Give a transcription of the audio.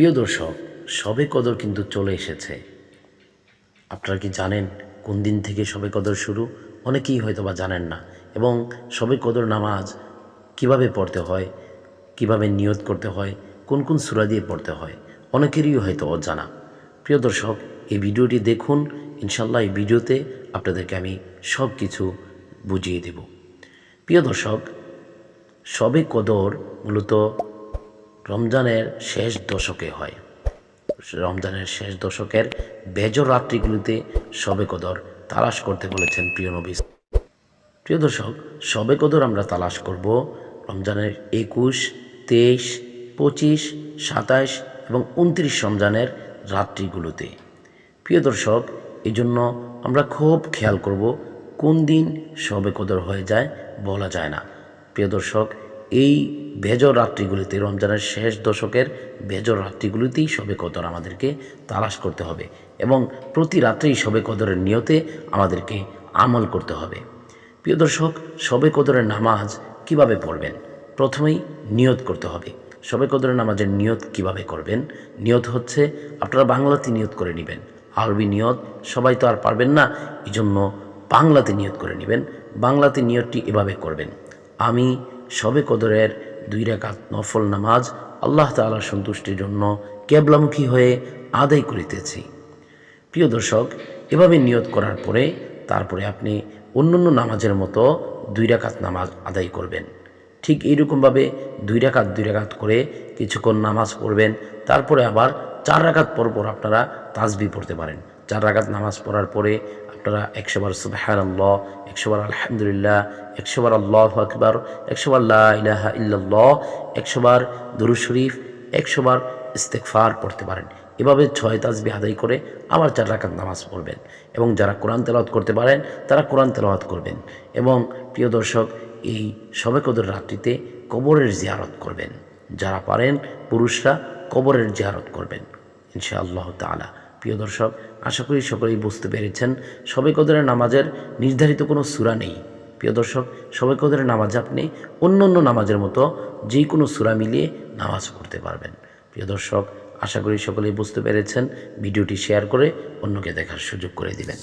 প্রিয় দর্শক সবে কদর কিন্তু চলে এসেছে। আপনারা কি জানেন কোন দিন থেকে সবে কদর শুরু? অনেকেই হয়তো বা জানেন না। এবং সবে কদর নামাজ কীভাবে পড়তে হয়, কীভাবে নিয়ত করতে হয়, কোন কোন সূরা দিয়ে পড়তে হয়, অনেকেরই হয়তো অজানা। প্রিয় দর্শক, এই ভিডিওটি দেখুন। ইনশাল্লাহ এই ভিডিওতে আপনাদেরকে আমি সব কিছু বুঝিয়ে দেব। প্রিয় দর্শক সবে কদর মূলত রমজানের শেষ দশকে হয়। রমজানের শেষ দশকের বেজর রাত্রিগুলিতে সবে কদর তালাশ করতে বলেছেন প্রিয় নবী। প্রিয় দর্শক সবে কদর আমরা তালাশ করব রমজানের একুশ, তেইশ, পঁচিশ সাতাশ এবং উনত্রিশ রমজানের রাত্রিগুলোতে। প্রিয় দর্শক এই জন্য আমরা খুব খেয়াল করব কোন দিন সবে কদর হয়ে যায় বলা যায় না। প্রিয় দর্শক এই বেজর রাত্রিগুলিতে, রমজানের শেষ দশকের বেজর রাত্রিগুলিতেই সবে কদর আমাদেরকে তালাশ করতে হবে এবং প্রতি রাত্রেই সবে কদরের নিয়তে আমাদেরকে আমল করতে হবে। প্রিয় দর্শক সবে কদরের নামাজ কীভাবে পড়বেন? প্রথমেই নিয়ত করতে হবে। সবে কদরের নামাজের নিয়ত কীভাবে করবেন? নিয়ত হচ্ছে আপনারা বাংলাতে নিয়ত করে নেবেন। আরবি নিয়ত সবাই তো আর পারবেন না এই জন্য বাংলাতে নিয়ত করে নেবেন। বাংলাতে নিয়তটি এভাবে করবেন। আমি সবে কদরের দুই রেখাত নফল নামাজ আল্লাহ তাআলার সন্তুষ্টির জন্য কেবলামুখী হয়ে আদায় করিতেছি। প্রিয় দর্শক, এভাবে নিয়ত করার পরে তারপরে আপনি অন্যান্য নামাজের মতো দুই রাকাত নামাজ আদায় করবেন। ঠিক এইরকমভাবে দুই রাকাত দুই রাকাত করে কিছুক্ষণ নামাজ পড়বেন, তারপরে আবার চার রাকাত পর পর আপনারা তাজবি পড়তে পারেন। চার রাকাত নামাজ পড়ার পরে আপনারা একশোবার সুবাহান আল্লাহ একশোবার আলহামদুলিল্লাহ, একশোবার আল্লাহ আকবর, একশোবার ইলাহা ইল্লাল্লাহ, একশোবার দুরুদ শরীফ, একশোবার ইস্তেকফার পড়তে পারেন। এভাবে ছয় তাজবি আদায় করে আবার চার রাকাত নামাজ পড়বেন এবং যারা কোরআন তেলাওয়াত করতে পারেন, তারা কোরআন তেলাওয়াত করবেন এবং প্রিয় দর্শক, এই সবে কদর রাত্রিতে কবরের জিয়ারত করবেন। যারা পারেন, পুরুষরা কবরের জিয়ারত করবেন, ইনশাআল্লাহ তাআলা। প্রিয় দর্শক, আশা করি সকলেই বুঝতে পেরেছেন, সবে কদরের নামাজের নির্ধারিত কোনো সুরা নেই। প্রিয় দর্শক, সবে কদরের নামাজ আপনি অন্য অন্য নামাজের মতো যে কোনো সুরা মিলিয়ে নামাজ পড়তে পারবেন। প্রিয় দর্শক, আশা করি সকলেই বুঝতে পেরেছেন, ভিডিওটি শেয়ার করে অন্যকে দেখার সুযোগ করে দিবেন।